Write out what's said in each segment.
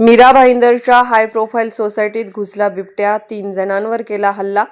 Mira भाईंदरच्या high profile सोसायटीत घुसला बिबट्या. तीन जणांवर केला हल्ला.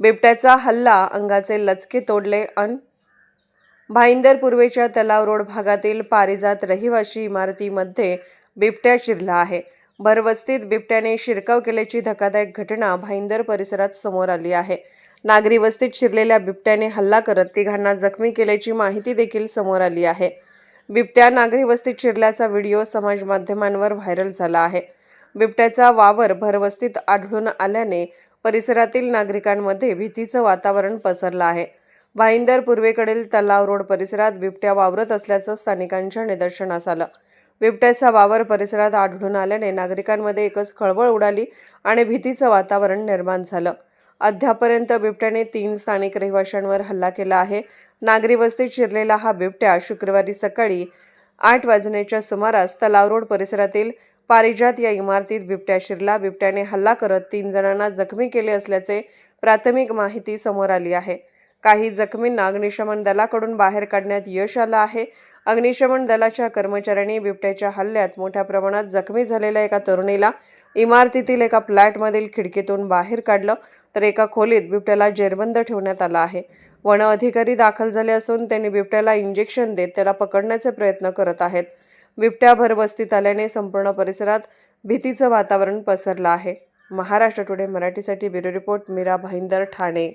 बिबट्याचा हल्ला अंगाचे लचके तोडले अन भाईंदर पूर्वेच्या तलाव रोड भागातील पारिजात रहिवाशी इमारतीमध्ये बिबट्या शिरला आहे. भरवस्तीत बिबट्याने शिरकाव केल्याची धक्कादायक घटना भाईंदर परिसरात समोर आली आहे. नागरी वस्तीत शिरलेल्या बिबट्याने हल्ला करत तिघांना जखमी केल्याची माहिती देखील समोर आली आहे. बिबट्या नागरी वस्तीत शिरल्याचा व्हिडिओ समाज माध्यमांवर व्हायरल झाला आहे. बिबट्याचा वावर भरवस्तीत आढळून आल्याने परिसरातील नागरिकांमध्ये भीतीचं वातावरण पसरलं आहे. भाईंदर पूर्वेकडील तलाव रोड परिसरात बिबट्या वावरत असल्याचं स्थानिकांच्या निदर्शनास आलं. बिबट्याचा वावर परिसरात आढळून आल्याने नागरिकांमध्ये एकच खळबळ उडाली आणि भीतीचं वातावरण निर्माण झालं. अद्यापर्यंत बिबट्याने तीन स्थानिक रहिवाशांवर हल्ला केला आहे. नागरी वस्तीत शिरलेला हा बिबट्या शुक्रवारी सकाळी आठ वाजण्याच्या सुमारास तलाव रोड परिसरातील पारिजात या इमारतीत बिबट्या शिरला. बिबट्याने हल्ला करत तीन जणांना जखमी केले असल्याचे प्राथमिक माहिती समोर आली आहे. काही जखमींना अग्निशमन दलाकडून बाहेर काढण्यात यश आलं आहे. अग्निशमन दलाच्या कर्मचाऱ्यांनी बिबट्याच्या हल्ल्यात मोठ्या प्रमाणात जखमी झालेल्या एका तरुणीला इमारतीतील एका फ्लॅटमधील खिडकीतून बाहेर काढलं. तर एका खोलीत बिबट्याला जेरबंद ठेवण्यात आला आहे. वन अधिकारी दाखल झाले असून त्यांनी बिबट्याला इंजेक्शन देत त्याला पकडण्याचे प्रयत्न करत आहेत. बिबट्या भरवस्तीत आल्याने संपूर्ण परिसरात भीतीचं वातावरण पसरलं आहे. महाराष्ट्र टुडे मराठीसाठी ब्युरो रिपोर्ट मीरा भाईंदर ठाणे.